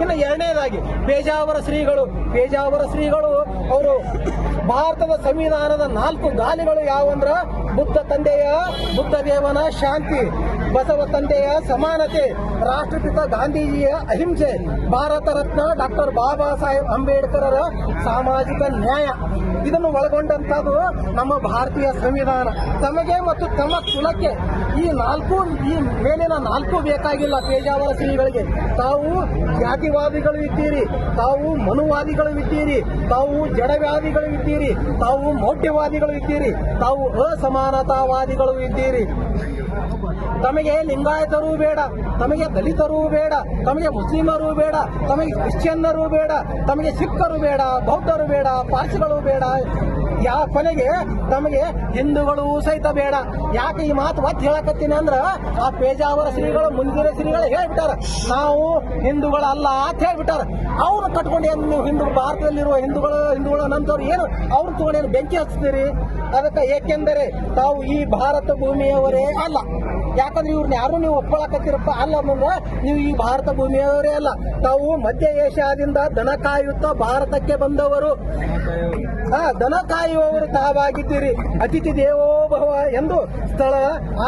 ಇನ್ನು ಎರಡನೇದಾಗಿ ಪೇಜಾವರ ಶ್ರೀಗಳು ಪೇಜಾವರ ಶ್ರೀಗಳು ಅವರು ಭಾರತದ ಸಂವಿಧಾನದ ನಾಲ್ಕು ಗಾಲಿಗಳು ಯಾವಂದ್ರ ಬುದ್ಧ ತಂದೆಯ ಬುದ್ಧ ದೇವನ ಶಾಂತಿ, ಬಸವ ತಂದೆಯ ಸಮಾನತೆ, ರಾಷ್ಟ್ರಪಿತ ಗಾಂಧೀಜಿಯ ಅಹಿಂಸೆ, ಭಾರತ ರತ್ನ ಡಾಕ್ಟರ್ ಬಾಬಾ ಸಾಹೇಬ್ ಅಂಬೇಡ್ಕರರ ಸಾಮಾಜಿಕ ನ್ಯಾಯ. ಇದನ್ನು ಒಳಗೊಂಡಂತದ್ದು ನಮ್ಮ ಭಾರತೀಯ ಸಂವಿಧಾನ. ತಮಗೆ ಮತ್ತು ತಮ್ಮ ಕುಲಕ್ಕೆ ಈ ನಾಲ್ಕು, ಈ ಮೇಲಿನ ನಾಲ್ಕು ಬೇಕಾಗಿಲ್ಲ ಪೇಜಾವರ ಶ್ರೀಗಳಿಗೆ. ತಾವು ಜಾತಿವಾದಿಗಳು ಇದ್ದೀರಿ, ತಾವು ಮನುವಾದಿಗಳು ಇದ್ದೀರಿ, ತಾವು ಜಡವ್ಯಾದಿಗಳು ಇದ್ದೀರಿ, ತಾವು ಮೌಢ್ಯವಾದಿಗಳು ಇದ್ದೀರಿ, ತಾವು ಅಸಮಾನತಾವಾದಿಗಳು ಇದ್ದೀರಿ. ತಮಗೆ ಲಿಂಗಾಯತರು ಬೇಡ, ತಮಗೆ ದಲಿತರು ಬೇಡ, ತಮಗೆ ಮುಸ್ಲಿಮರು ಬೇಡ, ತಮಗೆ ಕ್ರಿಶ್ಚಿಯನ್ನರು ಬೇಡ, ತಮಗೆ ಸಿಖ್ಖರು ಬೇಡ, ಬೌದ್ಧರು ಬೇಡ, ಪಾರ್ಸಿಗಳು ಬೇಡ. ಯಾವ ಕೊನೆಗೆ ತಮಗೆ ಹಿಂದೂಗಳು ಸಹಿತ ಬೇಡ. ಯಾಕೆ ಈ ಮಾತು ಒತ್ತಿ ಹೇಳಕತ್ತೀನಿ ಅಂದ್ರ ಆ ಪೇಜಾವರ ಶ್ರೀಗಳು ಮುಂದಿನ ಶ್ರೀಗಳು ಹೇಳ್ಬಿಟ್ಟಾರ. ನಾವು ಹಿಂದೂಗಳಲ್ಲ ಅಂತ ಹೇಳ್ಬಿಟ್ಟಾರ. ಅವ್ರು ಕಟ್ಕೊಂಡು ಏನು ನೀವು ಹಿಂದೂ ಭಾರತದಲ್ಲಿರುವ ಹಿಂದೂಗಳು ಹಿಂದೂಗಳು ನಂತವ್ರು ಏನು? ಅವ್ರು ತಗೊಂಡೇನು ಬೆಂಕಿ ಹಚ್ತೀರಿ ಅದಕ್ಕೆ ಏಕೆಂದರೆ ತಾವು ಈ ಭಾರತ ಭೂಮಿಯವರೇ ಅಲ್ಲ. ಯಾಕಂದ್ರೆ ಇವ್ರನ್ನ ಯಾರು ನೀವು ಒಪ್ಪಳಕತ್ತಿರಪ್ಪ ಅಲ್ಲ ಮುಂದ ನೀವು ಈ ಭಾರತ ಭೂಮಿಯವರೇ ಅಲ್ಲ. ತಾವು ಮಧ್ಯ ಏಷ್ಯಾದಿಂದ ದನ ಕಾಯುತ್ತಾ ಭಾರತಕ್ಕೆ ಬಂದವರು. ಹ ದನ ಕಾಯುವವರು ತಾವಾಗಿದ್ದೀರಿ. ಅತಿಥಿ ದೇವೋಭವ ಎಂದು ಸ್ಥಳ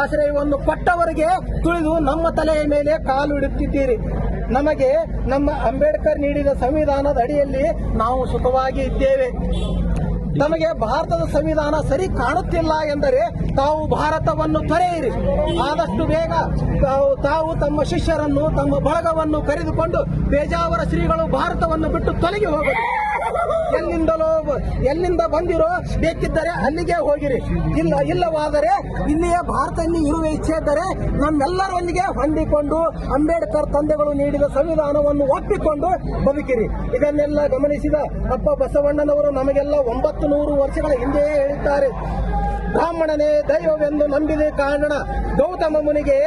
ಆಶ್ರಯವನ್ನು ಕೊಟ್ಟವರಿಗೆ ತುಳಿದು ನಮ್ಮ ತಲೆಯ ಮೇಲೆ ಕಾಲು ಇಡುತ್ತಿದ್ದೀರಿ. ನಮಗೆ ನಮ್ಮ ಅಂಬೇಡ್ಕರ್ ನೀಡಿದ ಸಂವಿಧಾನದ ಅಡಿಯಲ್ಲಿ ನಾವು ಸುಖವಾಗಿ ಇದ್ದೇವೆ. ತಮಗೆ ಭಾರತದ ಸಂವಿಧಾನ ಸರಿ ಕಾಣುತ್ತಿಲ್ಲ ಎಂದರೆ ತಾವು ಭಾರತವನ್ನು ತೊರೆಯಿರಿ. ಆದಷ್ಟು ಬೇಗ ತಾವು ತಮ್ಮ ಶಿಷ್ಯರನ್ನು, ತಮ್ಮ ಬಳಗವನ್ನು ಕರೆದುಕೊಂಡು ಬೇಜಾವರ ಶ್ರೀಗಳು ಭಾರತವನ್ನು ಬಿಟ್ಟು ತೊಲಗಿ ಎಲ್ಲಿಂದಲೋ ಎಲ್ಲಿಂದ ಬಂದಿರೋ ಬೇಕಿದ್ದರೆ ಅಲ್ಲಿಗೆ ಹೋಗಿರಿ. ಇಲ್ಲ, ಇಲ್ಲವಾದರೆ ಇಲ್ಲಿಯೇ ಭಾರತ ಇರುವ ಇಚ್ಛೆ ಇದ್ದರೆ ನಮ್ಮೆಲ್ಲರೊಂದಿಗೆ ಹೊಂದಿಕೊಂಡು ಅಂಬೇಡ್ಕರ್ ತಂದೆಗಳು ನೀಡಿದ ಸಂವಿಧಾನವನ್ನು ಒಪ್ಪಿಕೊಂಡು ಬದುಕಿರಿ. ಇದನ್ನೆಲ್ಲ ಗಮನಿಸಿದ ಅಪ್ಪ ಬಸವಣ್ಣನವರು ನಮಗೆಲ್ಲ ಒಂಬತ್ತು ನೂರು ವರ್ಷಗಳ ಹಿಂದೆಯೇ ಹೇಳಿದ್ದಾರೆ ಬ್ರಾಹ್ಮಣನೇ ದೈವವೆಂದು ನಂಬಿದ ಕಾರಣ ಗೌತಮ ಮುನಿಗೆ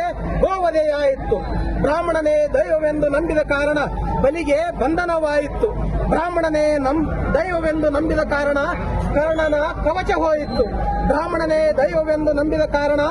ಗೋವಧೆಯಾಯಿತು. ಬ್ರಾಹ್ಮಣನೇ ದೈವವೆಂದು ನಂಬಿದ ಕಾರಣ ಬಲಿಗೆ ಬಂಧನವಾಯಿತು. ಬ್ರಾಹ್ಮಣನೇ ನಮ್ ದೈವವೆಂದು ನಂಬಿದ ಕಾರಣ ಕರ್ಣನ ಕವಚ ಹೋಯಿತು. ಬ್ರಾಹ್ಮಣನೇ ದೈವವೆಂದು ನಂಬಿದ ಕಾರಣ